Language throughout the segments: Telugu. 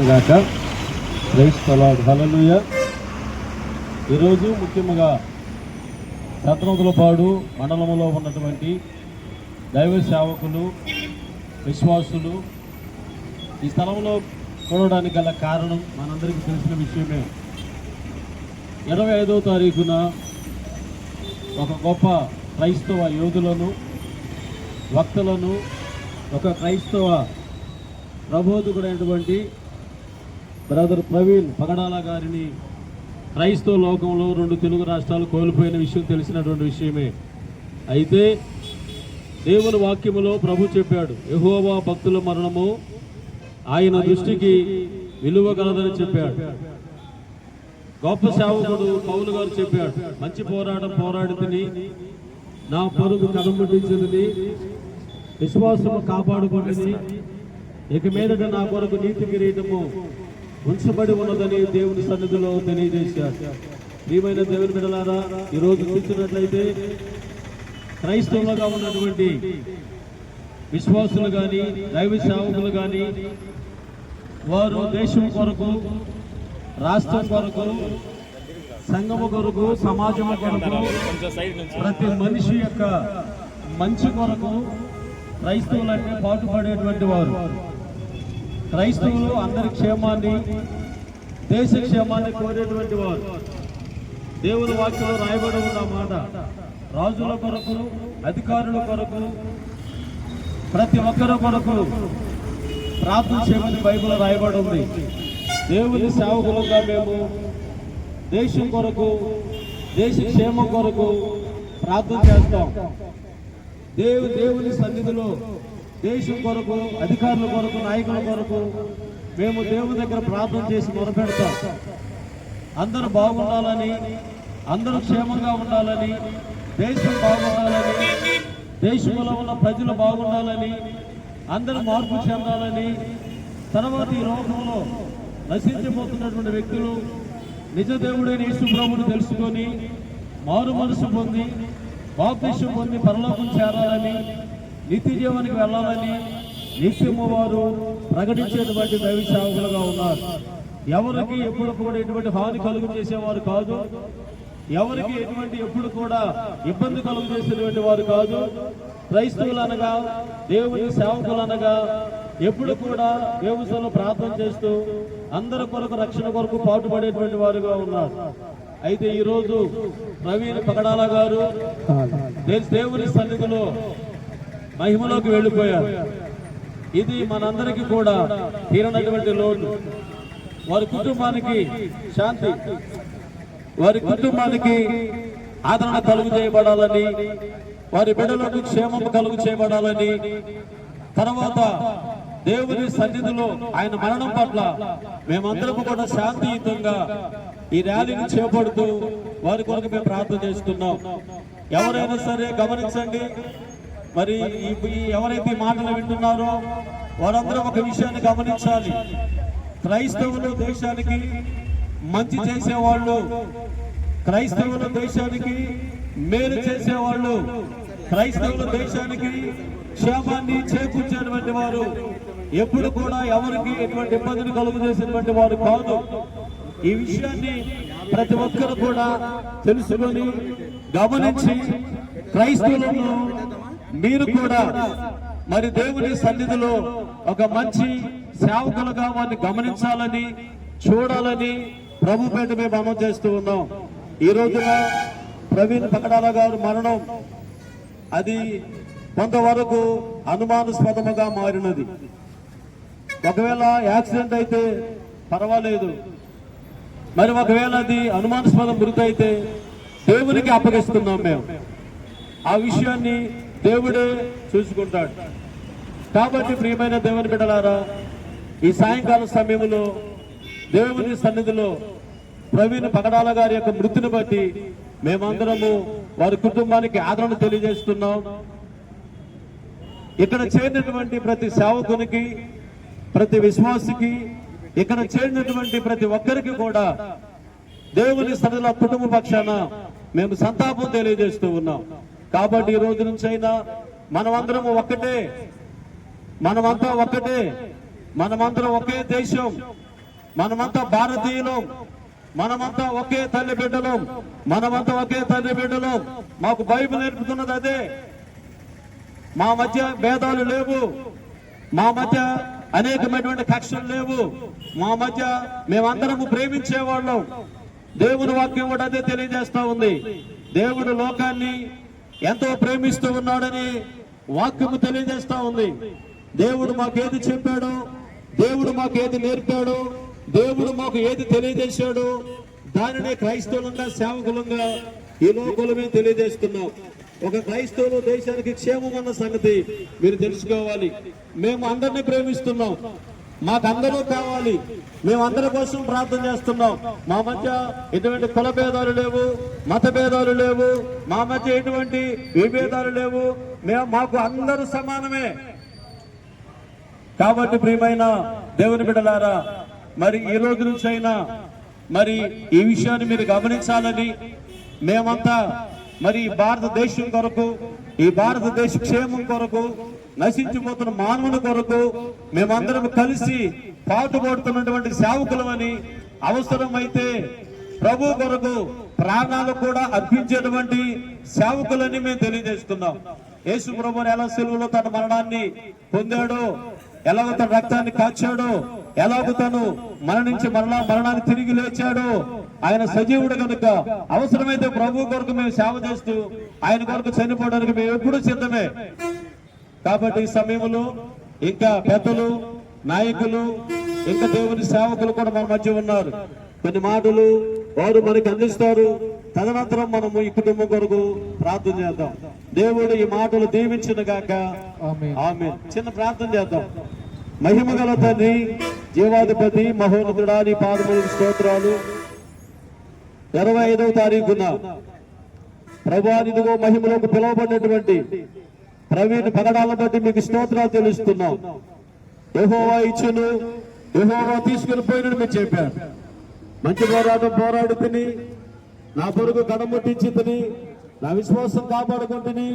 గాక ప్రైస్ హలలుయ ఈరోజు ముఖ్యంగా శత్రువులపాడు మండలంలో ఉన్నటువంటి దైవ సేవకులు విశ్వాసులు ఈ స్థలంలో కూడడానికి గల కారణం మనందరికీ తెలిసిన విషయమే. ఇరవై ఐదవ తారీఖున ఒక గొప్ప క్రైస్తవ యోధులను వక్తలను ఒక క్రైస్తవ ప్రబోధకుడైనటువంటి బ్రదర్ ప్రవీణ్ పగడాల గారిని క్రైస్తవ లోకంలో రెండు తెలుగు రాష్ట్రాలు కోల్పోయిన విషయం తెలిసినటువంటి విషయమే. అయితే దేవుని వాక్యములో ప్రభు చెప్పాడు యహోవా భక్తుల మరణము ఆయన దృష్టికి విలువ కలదని చెప్పాడు. గొప్ప సేవకుడు పౌలు గారు చెప్పాడు మంచి పోరాటం పోరాడి నా పొరుగు కనుమటించింది విశ్వాసము కాపాడుకుంటుంది ఇక మీదట నా కొరకు నీతి కిరీటము ఉంచబడి ఉన్నదని దేవుని సన్నిధిలో తెలియజేశారు. ప్రియమైన దేవుని బిడలారా ఈరోజు చూసినట్లయితే క్రైస్తవులుగా ఉన్నటువంటి విశ్వాసులు కానీ దైవ సేవకులు కానీ వారు దేశం కొరకు రాష్ట్రం కొరకు సంఘము కొరకు సమాజం కొరకు ప్రతి మనిషి యొక్క మంచి కొరకు క్రైస్తవులన్నీ పాటుపడేటువంటి వారు. క్రైస్తవులు అందరి క్షేమాన్ని దేశ క్షేమాన్ని కోరేటువంటి వారు. దేవుని వాక్యంలో రాయబడి ఉన్న మాట రాజుల కొరకు అధికారుల కొరకు ప్రతి ఒక్కరి కొరకు ప్రార్థన చేయమని బైబిల్ రాయబడి ఉంది. దేవుని సేవకులుగా మేము దేశం కొరకు దేశ క్షేమం కొరకు ప్రార్థన చేస్తాం. దేవు దేవుని సన్నిధిలో దేశం కొరకు అధికారుల కొరకు నాయకుల కొరకు మేము దేవుని దగ్గర ప్రార్థన చేసి మొరపెడతాం. అందరూ బాగుండాలని అందరూ క్షేమంగా ఉండాలని దేశం బాగుండాలని దేశంలో ఉన్న ప్రజలు బాగుండాలని అందరూ మార్పు చెందాలని తర్వాత ఈ లోకంలో నశించిపోతున్నటువంటి వ్యక్తులు నిజ దేవుడైన యేసు ప్రభుని తెలుసుకొని మారు మనసు పొంది బాప్తిష్యం పొంది పరలోకం చేరాలని నిత్య జీవానికి వెళ్ళాలని నిత్యము వారు ప్రకటించేటువంటి దైవ సేవకులుగా ఉన్నారు. ఎవరికి ఎప్పుడు కూడా ఎటువంటి హాని కలుగు చేసేవారు కాదు. ఎవరికి ఎటువంటి ఎప్పుడు కూడా ఇబ్బంది కలుగు చేసేటువంటి వారు కాదు. క్రైస్తవులు అనగా దేవుని సేవకులు అనగా ఎప్పుడు కూడా దేవుసలో ప్రార్థన చేస్తూ అందరి కొరకు రక్షణ కొరకు పాటుపడేటువంటి వారుగా ఉన్నారు. అయితే ఈ రోజు ప్రవీణ్ పగడాల గారు దేవుని సన్నిధిలో మహిమలోకి వెళ్ళిపోయారు. ఇది మనందరికీ కూడా తీరనటువంటి లోటు. వారి కుటుంబానికి శాంతి. వారి కుటుంబానికి ఆదరణ కలుగు చేయబడాలని వారి బిడ్డలకు క్షేమం కలుగు చేయబడాలని తర్వాత దేవుని సన్నిధిలో ఆయన మరణం పట్ల మేమందరం కూడా శాంతియుతంగా ఈ ర్యాలీని చేపడుతూ వారి కొరకు మేము ప్రార్థన చేస్తున్నాం. ఎవరైనా సరే గమనించండి మరి ఎవరైతే మాటలు వింటున్నారో వారందరూ ఒక విషయాన్ని గమనించాలి. క్రైస్తవులు దేశానికి మంచి చేసేవాళ్ళు. క్రైస్తవుల దేశానికి మేలు చేసేవాళ్ళు. క్రైస్తవుల దేశానికి క్షేమాన్ని చేకూర్చేటువంటి వారు. ఎప్పుడు కూడా ఎవరికి ఎటువంటి ఇబ్బందిని కలుగు చేసినటువంటి వారు కాదు. ఈ విషయాన్ని ప్రతి ఒక్కరు కూడా తెలుసుకొని గమనించి క్రైస్తవులను మీరు కూడా మరి దేవుని సన్నిధిలో ఒక మంచి సేవకులుగా వారిని గమనించాలని చూడాలని ప్రభు పేట మేము అమలు చేస్తూ ఉన్నాం. ఈ రోజున ప్రవీణ్ పకడాల గారు మరణం. అది కొంతవరకు అనుమానాస్పదముగా మారినది. ఒకవేళ యాక్సిడెంట్ అయితే పర్వాలేదు. మరి ఒకవేళ అది అనుమానాస్పదం మృతి అయితే దేవునికి అప్పగిస్తున్నాం మేము. ఆ విషయాన్ని దేవుడే చూసుకుంటాడు. కాబట్టి ప్రియమైన దేవుని బిడ్డలారా ఈ సాయంకాల సమయంలో దేవుని సన్నిధిలో ప్రవీణ్ పగడాల గారి యొక్క మృతిని బట్టి మేమందరము వారి కుటుంబానికి ఆదరణ తెలియజేస్తున్నాం. ఇక్కడ చేరినటువంటి ప్రతి సేవకునికి ప్రతి విశ్వాసికి ఇక్కడ చేరినటువంటి ప్రతి ఒక్కరికి కూడా దేవుని సన్నిధిలో కుటుంబ పక్షాన మేము సంతాపం తెలియజేస్తూ ఉన్నాం. కాబట్టి ఈ రోజు నుంచి అయినా మనమందరం ఒక్కటే. మనమంతా ఒక్కటే. మనమందరం ఒకే దేశం. మనమంతా భారతీయులం. మనమంతా ఒకే తల్లి బిడ్డలం. మనమంతా ఒకే తల్లి బిడ్డలం. మాకు బైబిల్ నేర్పుతున్నది అదే. మా మధ్య భేదాలు లేవు. మా మధ్య అనేకమైనటువంటి కక్షలు లేవు. మా మధ్య మేమందరము ప్రేమించేవాళ్ళం. దేవుని వాక్యం కూడా అదే తెలియజేస్తా ఉంది. దేవుడు లోకాన్ని ఎంతో ప్రేమిస్తూ ఉన్నాడని వాక్యము తెలియజేస్తా ఉంది. దేవుడు మాకేది చెప్పాడు దేవుడు మాకు ఏది దేవుడు మాకు ఏది తెలియజేశాడో దానిని క్రైస్తవులంగా సేవకులంగా ఈ లోకంలో మేము తెలియజేస్తున్నాం. ఒక క్రైస్తవులు దేశానికి క్షేమం అన్న సంగతి మీరు తెలుసుకోవాలి. మేము అందరినీ ప్రేమిస్తున్నాం. మాకు అందరూ కావాలి. మేమందరి కోసం ప్రార్థన చేస్తున్నాం. మా మధ్య ఎటువంటి కుల భేదాలు లేవు మత భేదాలు లేవు మా మధ్య ఎటువంటి విభేదాలు లేవు. మేము మాకు అందరూ సమానమే. కాబట్టి ప్రియమైన దేవుని బిడ్డలారా మరి ఈ రోజు నుంచి అయినా మరి ఈ విషయాన్ని మీరు గమనించాలని మేమంతా మరి భారతదేశం కొరకు ఈ భారతదేశ క్షేమం కొరకు నశించిపోతున్న మానవుని కొరకు మేమందరం కలిసి పాటుపడుతున్నటువంటి సేవకులమని అవసరమైతే ప్రభు కొరకు ప్రాణాలు కూడా అర్పించేటువంటి సేవకులని మేము తెలియజేస్తున్నాం. యేసు ప్రభు ఎలా సెలవులో తన మరణాన్ని పొందాడో ఎలాగో తన రక్తాన్ని కాచాడో ఎలాగో తను మరణించి మరణ మరణాన్ని తిరిగి లేచాడో ఆయన సజీవుడు కనుక అవసరమైతే ప్రభు కొరకు మేము సేవ చేస్తూ ఆయన కొరకు చనిపోవడానికి మేము ఎప్పుడూ సిద్ధమే. కాబట్టి ఈ సమయంలో ఇంకా పెద్దలు నాయకులు ఇంకా దేవుని సేవకులు కూడా మన మధ్య ఉన్నారు. కొన్ని మాటలు వారు మనకి అందిస్తారు. తదనంతరం మనము ఈ కుటుంబం కొరకు ప్రార్థన చేద్దాం. దేవుడు ఈ మాటలు దీవించిన గాక. ఆమె చిన్న ప్రార్థన చేద్దాం. మహిమ గల తండ్రి జీవాధిపతి మహోన్నతుడా నీ పాదములకు స్తోత్రాలు. ఇరవై ఐదవ తారీఖున ప్రభానిదిగో మహిమలోకి పిలువబడినటువంటి ప్రవీణ్ పగడాలను బట్టి మీకు స్తోత్రాలు తెలుస్తున్నాం. యెహోవా ఇచ్చును. యెహోవా తీసుకుని పోయినని మీరు చెప్పారు. మంచి పోరాటం పోరాడు తిని నా కొరకు గడముట్టించి తిని నా విశ్వాసం కాపాడుకుంటుని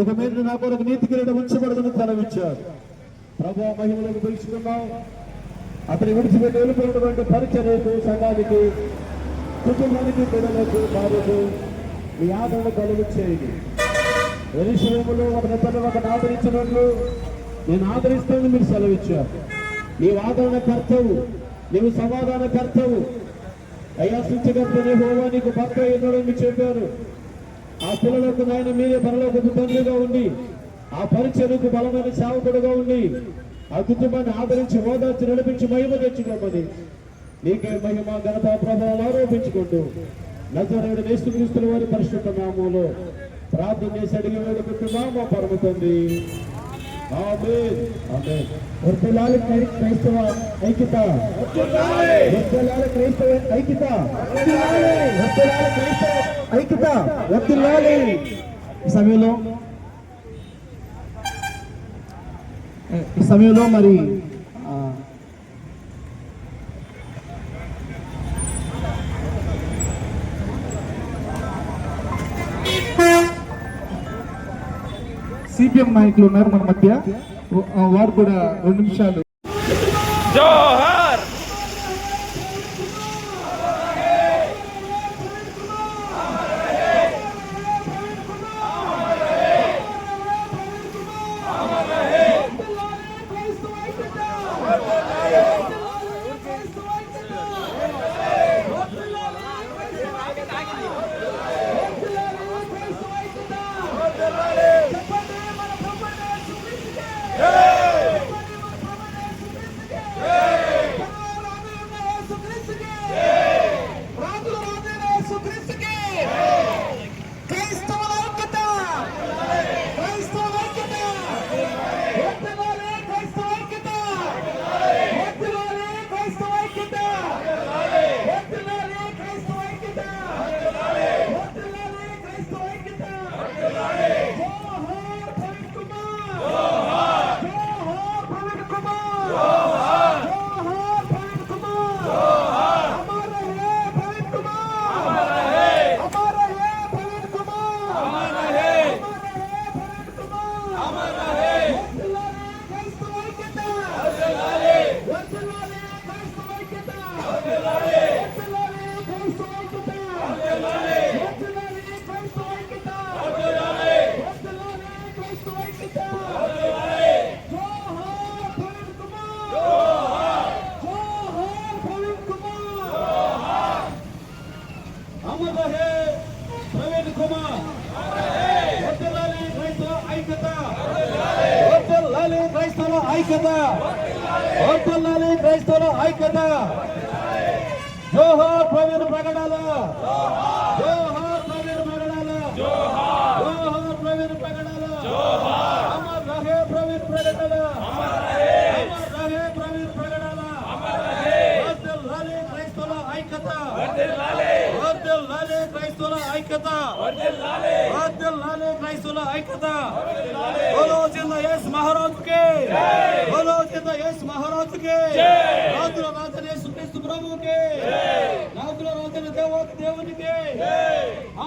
ఇక మీరు నా కొరకు నీతి కిరీటం ఉంచబడుకుని తలవిచ్చారు. ప్రభు మహిమలకు పిలుచుకున్నాం అతని విడిచిపెట్టి వెళ్ళిపోయినటువంటి పరిచర్యకు సంఘానికి కుటుంబానికి పిల్లలకు బాబుకు మీ ఆదరణ కలుగు చేయండి. ఎరుశలేములో ఒక నెత్తను ఒక ఆదరించినట్లు నేను ఆదరిస్తానని మీరు సెలవిచ్చారు. నీవు ఆదరణ కర్తవు నీవు సమాధాన కర్తవు అయ్యా సృష్టికర్తని హోవా నీకు పక్క ఎన్నడని మీరు చెప్పారు. ఆ పిల్లలకు నాయన మీరే పరలోకపు తండ్రిగా ఉండి ఆ పరిచయకు బలమైన సేవకుడుగా ఉండి ఆ కుటుంబాన్ని ఆదరించి ఓదార్చి నడిపించి మహిమ తెచ్చుకోమని నీకే మహిమ ఘనత ప్రభావాలు ఆరోపించుకుంటూ నజరేడు నేస్తుక్రీస్తుల వారి పరిశుద్ధ నామంలో ప్రార్థన చేసి అడిగి వేడుకుంటున్నాము పరుగుతుంది తండ్రి క్రైస్తవ ఐక్యత. వర్ధిల్లాలి క్రైస్తవ ఐక్యత. వర్ధిల్లాలి క్రైస్తవ ఐక్యత. వర్ధిల్లాలి ఈ సమయంలో ఈ సమయంలో మరి నాయకులు ఉన్నారు మన మధ్య. ఆ, వారు కూడా రెండు నిమిషాలు.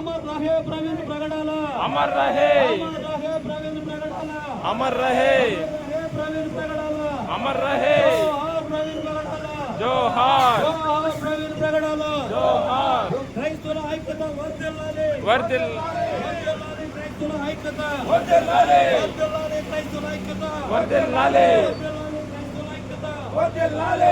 అమర్ రహే ప్రవీణ్ ప్రకటన अमर रहे అమర్ రహే ప్రవీణ్ ప్రకటన अमर रहे రహే ప్రవీణ్ ప్రకటన अमर रहे జోహార్ ప్రవీణ్ ప్రకటన जोहार జోహార్ ప్రవీణ్ ప్రకటన जोहार క్రైస్తవుల ఐక్యత వర్ధిల్లాలి वर्दिल వర్ధిల్లాలి క్రైస్తవుల ఐక్యత वर्दिल्लाले వర్ధిల్లాలి క్రైస్తవుల ఐక్యత वर्दिल्लाले వర్ధిల్లాలి క్రైస్తవుల ఐక్యత वर्दिल्लाले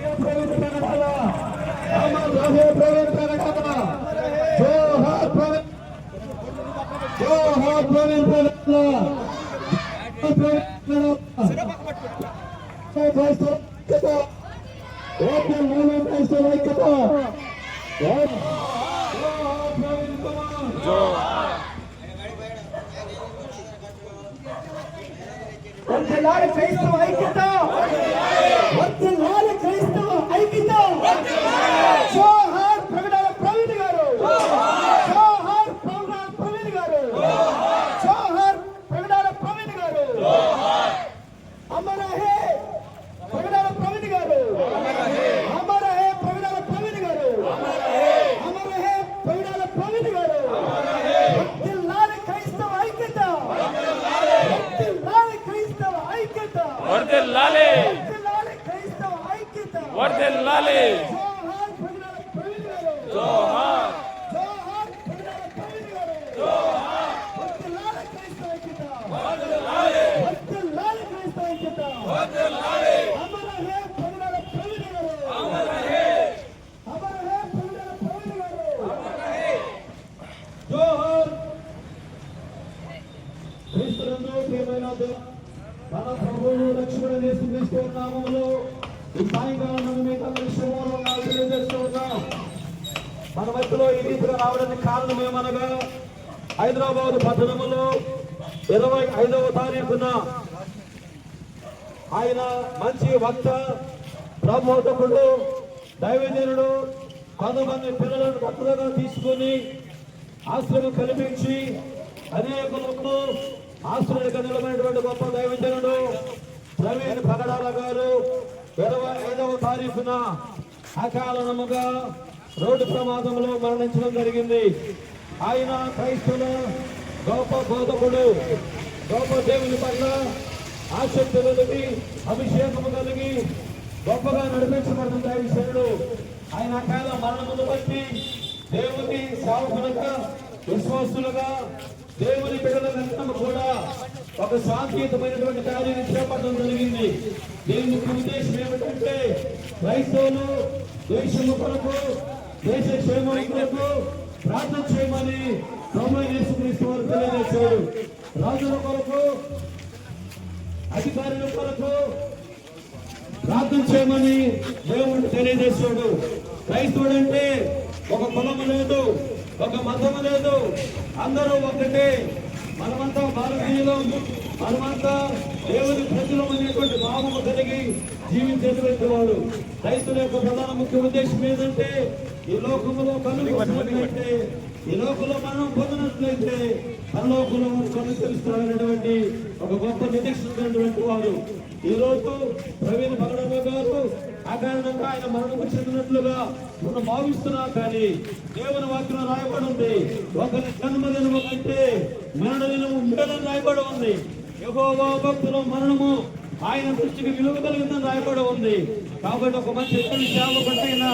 క్రైస్తవుల ఐక్యత అమర్ రహే ప్రవీణ్ ప్రకటన అమర్ రహే ప్రవీణ్ ప్రకటన జోహార్ ప్రవీణ్ జోహార్ ప్రవీణ్ ఇరవై ఐదవ తారీఖున ఆయన మంచి వక్త ప్రబోధకుడు దైవజనుడు కొంతమంది పిల్లలను భక్తులుగా తీసుకుని ఆశ్రమం కల్పించి అనేకులకు ఆశ్రయుడిగా నిలబడినటువంటి గొప్ప దైవజనుడు ప్రవీణ్ పగడాల గారు ఇరవై ఐదవ తారీఖున అకాలనముగా రోడ్డు ప్రమాదంలో మరణించడం జరిగింది. ఆయన క్రైస్తుల గొప్ప బోధకుడు. గొప్ప దేవుని పట్ల ఆసక్తి కలిగి అభిషేకము కలిగి గొప్పగా నడిపించబడుతున్న విషయంలో ఆయన అకాల మరణమును బట్టి దేవుని సేవకులుగా విశ్వాసులుగా దేవుని బిడ్డలందరూ కూడా ఒక సాంకేతమైనటువంటి కార్యాన్ని చేపట్టడం జరిగింది. దీని ముఖ్య ఉద్దేశం ఏమిటంటే క్రైస్తవులు దేశము కొరకు దేశ క్షేమం కొరకు ప్రార్థన చేయమని ప్రభు యేసుక్రీస్తు రాజుల కొరకు అధికారుల కొరకు ప్రార్థన చేయమని దేవుడు తెలియజేశాడు. క్రైస్తవుడు అంటే ఒక కులము లేదు ఒక మతము లేదు. అందరూ ఒకటే మనమంతా భారతీయులం మనమంతా దేవుని ప్రజలం అనేటువంటి భావము కలిగి జీవించేటువంటి వాడు. క్రైస్తుల యొక్క ప్రధాన ముఖ్య ఉద్దేశం ఏంటంటే ఈ లోకములో కనుగొన్నట్లయితే ఈ లోకంలో మనం పొందినట్లయితే పరలోకంలో కను తెలుస్తున్నటువంటి ఒక గొప్ప నిరీక్షించినటువంటి వారు. ఈ రోజు ప్రవీణ్ భగడమ్మ గారు అకారణంగా ఆయన మరణకు చెందినట్లుగా మనం భావిస్తున్నా కానీ దేవుని వాక్యం రాయబడి ఉంది. ఒకరి జన్మదినము కంటే మరణ దినము ఉండదని రాయబడి ఉంది. యహోవా భక్తుల మరణము ఆయన దృష్టికి విలువ కలిగిందని రాయబడి ఉంది. కాబట్టి ఒక మంచి ఇతరుల సేవకుడైన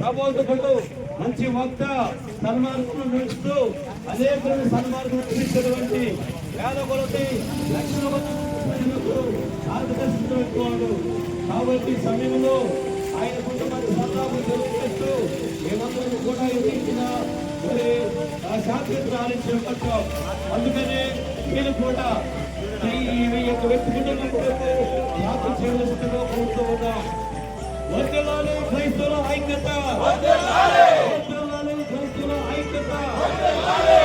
ప్రబోధకుడు మంచి వక్త సన్మార్గం నడుస్తూ అనేక సన్మార్గం నడిపించినటువంటి పేద కొలతి లక్షణ ప్రజలకు మార్గదర్శించినటువంటి కాబట్టి సమయంలో ఆయన కుటుంబాన్ని సన్నాహం తెలియజేస్తూ మేమందరం కూడా ఎదిగిన మరి ఆ శాంతిని ఆలోచించబట్టాం అందుకనే నేను కూడా ఈ యొక్క వ్యక్తి కుటుంబం కొరకు చేయవలసిందిగా కోరుతూ ఉన్నాం వర్గలాలి క్రైస్తవుల ఐక్యత. వర్గలాలి క్రైస్తవుల ఐక్యత. వర్ధిల్లాలి